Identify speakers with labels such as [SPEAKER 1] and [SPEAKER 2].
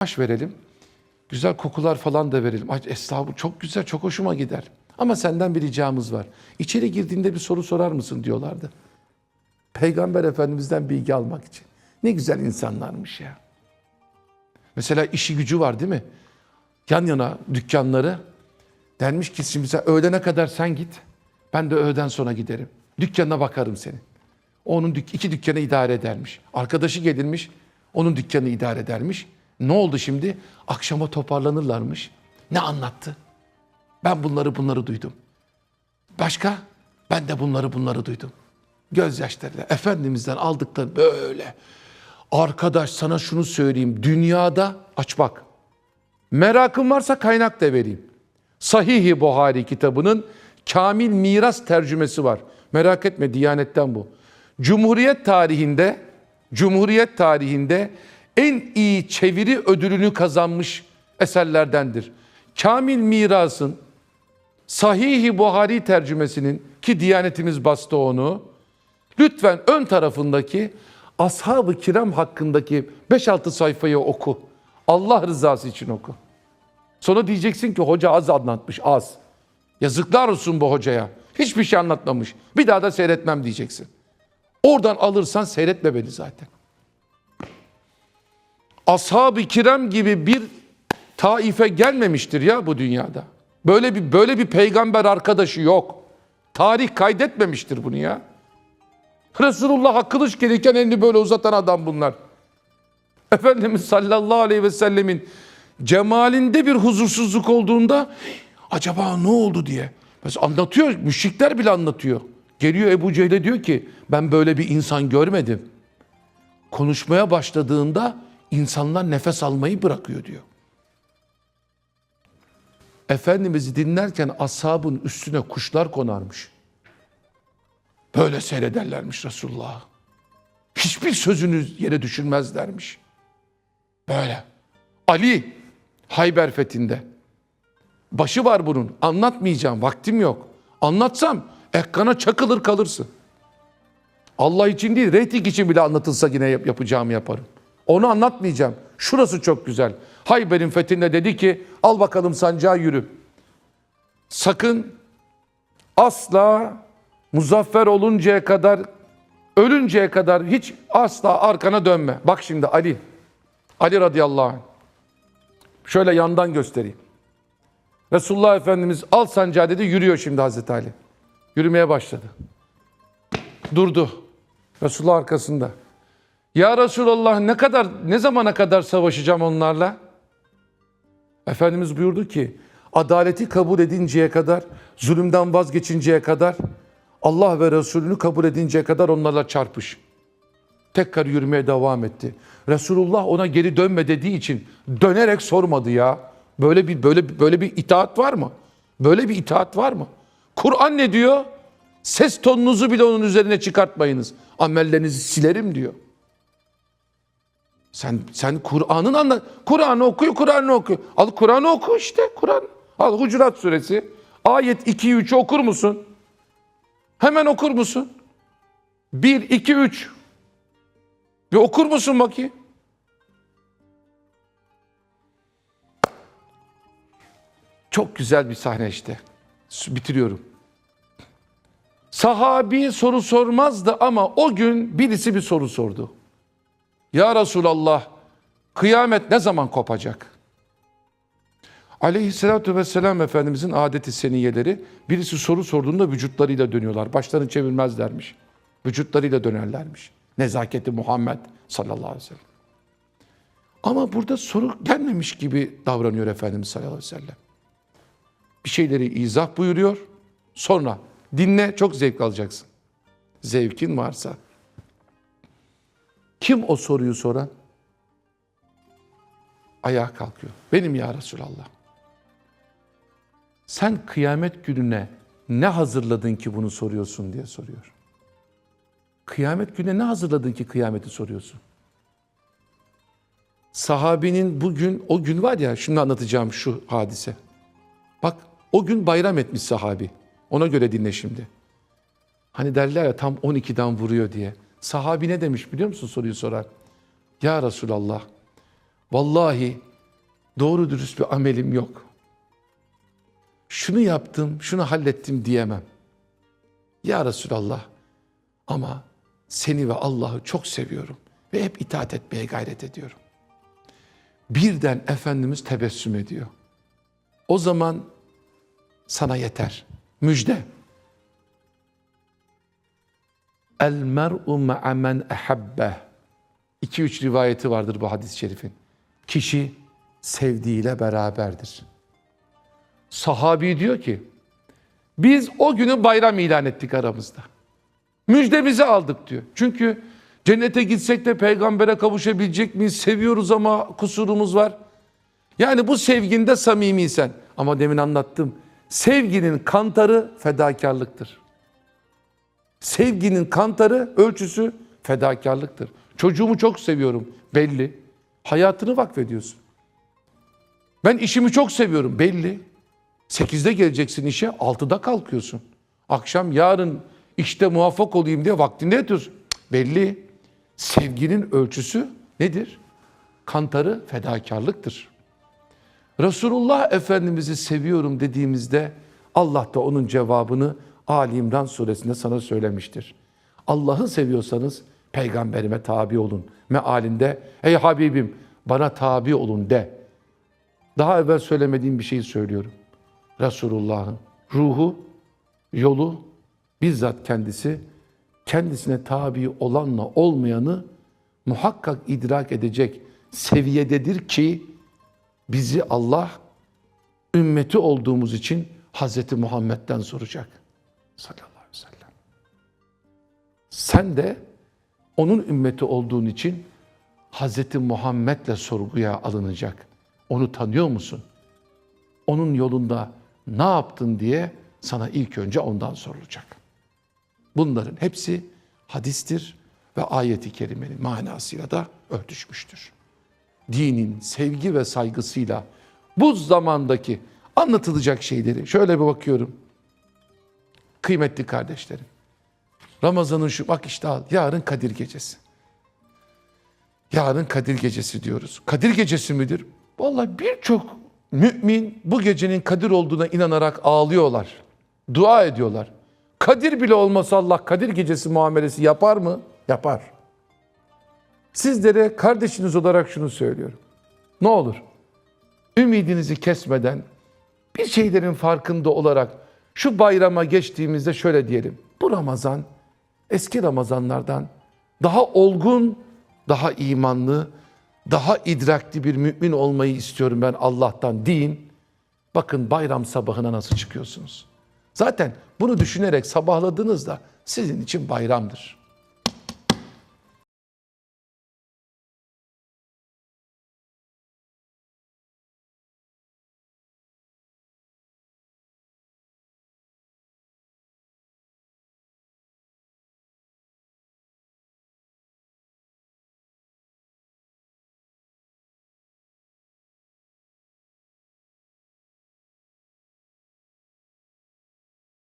[SPEAKER 1] Aş verelim. Güzel kokular falan da verelim. Ay estağfurullah çok güzel, çok hoşuma gider. Ama senden bir ricamız var. İçeri girdiğinde bir soru sorar mısın diyorlardı. Peygamber Efendimiz'den bilgi almak için. Ne güzel insanlarmış ya. Mesela işi gücü var değil mi? Yan yana dükkanları. Denmiş ki şimdi sen öğlene kadar sen git. Ben de öğleden sonra giderim. Dükkanına bakarım senin. Onun dük- iki dükkanı idare edermiş. Arkadaşı gelirmiş. Onun dükkanı idare edermiş. Ne oldu şimdi? Akşama toparlanırlarmış. Ne anlattı? Ben bunları bunları duydum. Başka? Ben de bunları bunları duydum. Gözyaşlarıyla Efendimiz'den aldıkları böyle. Arkadaş sana şunu söyleyeyim. Dünyada aç bak. Merakın varsa kaynak da vereyim. Sahih-i Buhari kitabının Kamil Miras tercümesi var. Merak etme Diyanet'ten bu. Cumhuriyet tarihinde Cumhuriyet tarihinde en iyi çeviri ödülünü kazanmış eserlerdendir. Kamil Miras'ın Sahih-i Buhari tercümesinin ki Diyanetimiz bastı onu. Lütfen ön tarafındaki ashab-ı kiram hakkındaki 5-6 sayfayı oku. Allah rızası için oku. Sonra diyeceksin ki hoca az anlatmış, az. Yazıklar olsun bu hocaya. Hiçbir şey anlatmamış. Bir daha da seyretmem diyeceksin. Oradan alırsan seyretme beni zaten. Ashab-ı kiram gibi bir taife gelmemiştir ya bu dünyada. Böyle bir böyle bir peygamber arkadaşı yok. Tarih kaydetmemiştir bunu ya. Resulullah'a kılıç gelirken elini böyle uzatan adam bunlar. Efendimiz sallallahu aleyhi ve sellemin cemalinde bir huzursuzluk olduğunda acaba ne oldu diye. Mesela anlatıyor, müşrikler bile anlatıyor. Geliyor Ebu Cehil'e diyor ki ben böyle bir insan görmedim. Konuşmaya başladığında insanlar nefes almayı bırakıyor diyor. Efendimiz'i dinlerken ashabın üstüne kuşlar konarmış. Böyle seyrederlermiş Resulullah. Hiçbir sözünü yere düşürmezlermiş. Böyle. Ali Hayber fethinde. Başı var bunun. Anlatmayacağım. Vaktim yok. Anlatsam ekrana çakılır kalırsın. Allah için değil, reyting için bile anlatılsa yine yap- yapacağımı yaparım. Onu anlatmayacağım. Şurası çok güzel. Hayber'in fethinde dedi ki al bakalım sancağı yürü. Sakın asla muzaffer oluncaya kadar ölünceye kadar hiç asla arkana dönme. Bak şimdi Ali. Ali radıyallahu anh. Şöyle yandan göstereyim. Resulullah Efendimiz al sancağı dedi yürüyor şimdi Hazreti Ali. Yürümeye başladı. Durdu. Resulullah arkasında. Ya Resulallah ne kadar ne zamana kadar savaşacağım onlarla? Efendimiz buyurdu ki adaleti kabul edinceye kadar, zulümden vazgeçinceye kadar, Allah ve Resulünü kabul edinceye kadar onlarla çarpış. Tekrar yürümeye devam etti. Resulullah ona geri dönme dediği için dönerek sormadı ya. Böyle bir böyle böyle bir itaat var mı? Böyle bir itaat var mı? Kur'an ne diyor? Ses tonunuzu bile onun üzerine çıkartmayınız. Amellerinizi silerim diyor. Sen sen Kur'an'ın anla Kur'an'ı okuyor, Kur'an'ı okuyor. Al Kur'an'ı oku işte Kur'an. Al Hucurat suresi. Ayet 2 3 okur musun? Hemen okur musun? 1 2 3. Bir okur musun bakayım? Çok güzel bir sahne işte. Bitiriyorum. Sahabi soru sormazdı ama o gün birisi bir soru sordu. Ya Resulallah kıyamet ne zaman kopacak? Aleyhissalatü vesselam Efendimizin adeti seniyeleri birisi soru sorduğunda vücutlarıyla dönüyorlar. Başlarını çevirmezlermiş. Vücutlarıyla dönerlermiş. Nezaketi Muhammed sallallahu aleyhi ve sellem. Ama burada soru gelmemiş gibi davranıyor Efendimiz sallallahu aleyhi ve sellem. Bir şeyleri izah buyuruyor. Sonra dinle çok zevk alacaksın. Zevkin varsa. Kim o soruyu soran? Ayağa kalkıyor. Benim ya Resulallah. Sen kıyamet gününe ne hazırladın ki bunu soruyorsun diye soruyor. Kıyamet gününe ne hazırladın ki kıyameti soruyorsun? Sahabinin bugün o gün var ya şimdi anlatacağım şu hadise. Bak o gün bayram etmiş sahabi. Ona göre dinle şimdi. Hani derler ya tam 12'den vuruyor diye. Sahabi ne demiş biliyor musun soruyu sorar. Ya Resulallah vallahi doğru dürüst bir amelim yok. Şunu yaptım, şunu hallettim diyemem. Ya Resulallah ama seni ve Allah'ı çok seviyorum ve hep itaat etmeye gayret ediyorum. Birden Efendimiz tebessüm ediyor. O zaman sana yeter. Müjde. El mer'u ma'a men ehabbeh. 2-3 rivayeti vardır bu hadis-i şerifin. Kişi sevdiğiyle beraberdir. Sahabi diyor ki, biz o günü bayram ilan ettik aramızda. Müjdemizi aldık diyor. Çünkü cennete gitsek de peygambere kavuşabilecek miyiz? Seviyoruz ama kusurumuz var. Yani bu sevginde samimiysen. Ama demin anlattım. Sevginin kantarı fedakarlıktır. Sevginin kantarı, ölçüsü fedakarlıktır. Çocuğumu çok seviyorum belli. Hayatını vakfediyorsun. Ben işimi çok seviyorum belli. 8'de geleceksin işe, 6'da kalkıyorsun. Akşam yarın işte muvaffak olayım diye vaktinde yatıyorsun. Belli. Sevginin ölçüsü nedir? Kantarı fedakarlıktır. Resulullah Efendimiz'i seviyorum dediğimizde Allah da onun cevabını Ali İmran suresinde sana söylemiştir. Allah'ı seviyorsanız peygamberime tabi olun. Mealinde ey Habibim bana tabi olun de. Daha evvel söylemediğim bir şeyi söylüyorum. Resulullah'ın ruhu, yolu, bizzat kendisi kendisine tabi olanla olmayanı muhakkak idrak edecek seviyededir ki bizi Allah ümmeti olduğumuz için Hazreti Muhammed'den soracak. Sallallahu aleyhi ve sellem. Sen de onun ümmeti olduğun için Hazreti Muhammed'le sorguya alınacak. Onu tanıyor musun? Onun yolunda ne yaptın diye sana ilk önce ondan sorulacak. Bunların hepsi hadistir ve ayeti kerimenin manasıyla da örtüşmüştür. Dinin sevgi ve saygısıyla bu zamandaki anlatılacak şeyleri şöyle bir bakıyorum. Kıymetli kardeşlerim. Ramazan'ın şu bak işte al, yarın Kadir Gecesi. Yarın Kadir Gecesi diyoruz. Kadir Gecesi midir? Vallahi birçok mümin bu gecenin Kadir olduğuna inanarak ağlıyorlar. Dua ediyorlar. Kadir bile olmasa Allah Kadir Gecesi muamelesi yapar mı? Yapar. Sizlere kardeşiniz olarak şunu söylüyorum. Ne olur ümidinizi kesmeden bir şeylerin farkında olarak şu bayrama geçtiğimizde şöyle diyelim. Bu Ramazan eski Ramazanlardan daha olgun, daha imanlı, daha idrakli bir mümin olmayı istiyorum ben Allah'tan deyin. Bakın bayram sabahına nasıl çıkıyorsunuz. Zaten bunu düşünerek sabahladığınızda sizin için bayramdır.